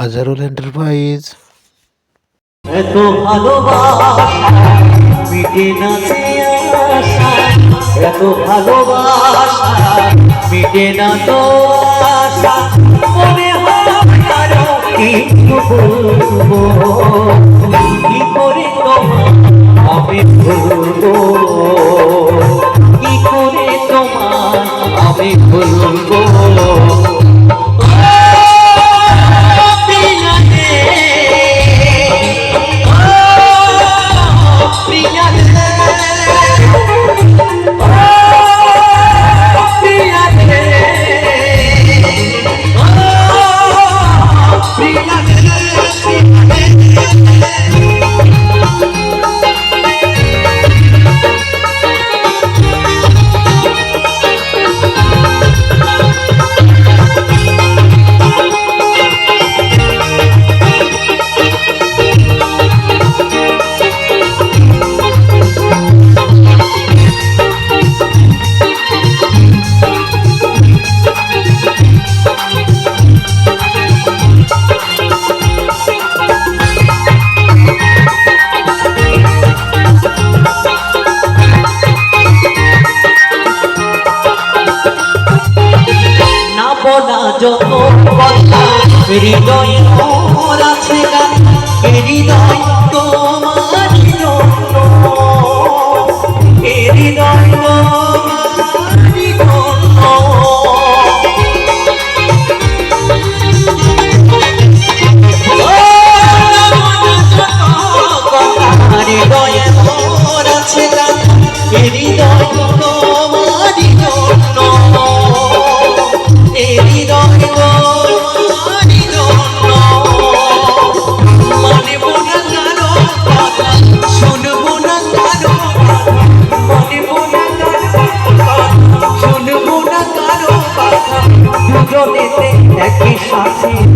Azharul enterprise এত ভালোবাসা মিটে না তো আশা। মনে হয় কি করে না যত কথা হৃদয় আছে গান হৃদয়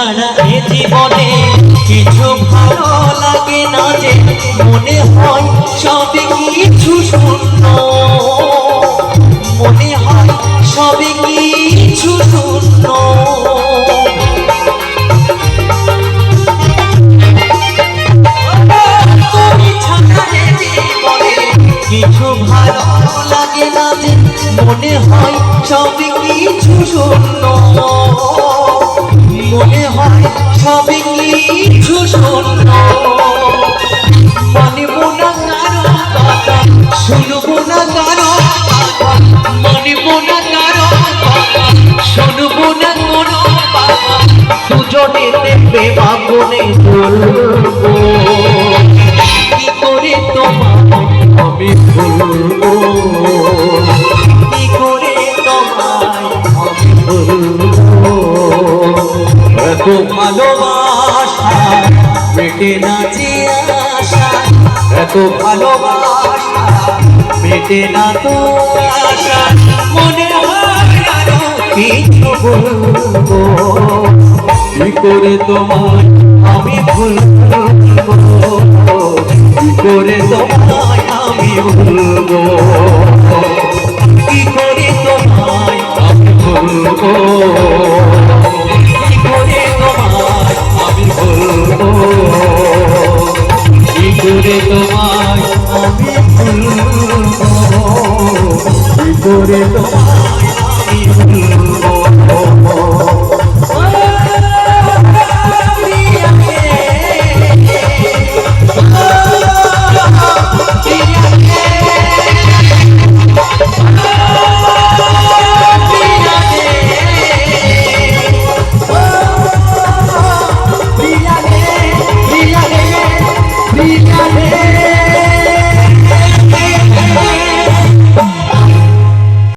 ছাড়া এ জীবনে কিছু ভালো লাগে না যে মনে হয় সবে কিছু শূন্য। মনে হয় সবে কিছু শূন্য। লাগে না যে মনে হয় সবে কিছু শূন্য। মনে হয় সবই কিছু শূন্য। মানব না কারও কথা শুনব না কারও কথা। মানব না শুনব না কোনো কথা। দুজনে দেখবে বাবনে বলব মেটে না তো আশা। মনে কি করে তোমায় আমি ভুলবো? কি করে তোমায় আমি ভুলবো? করে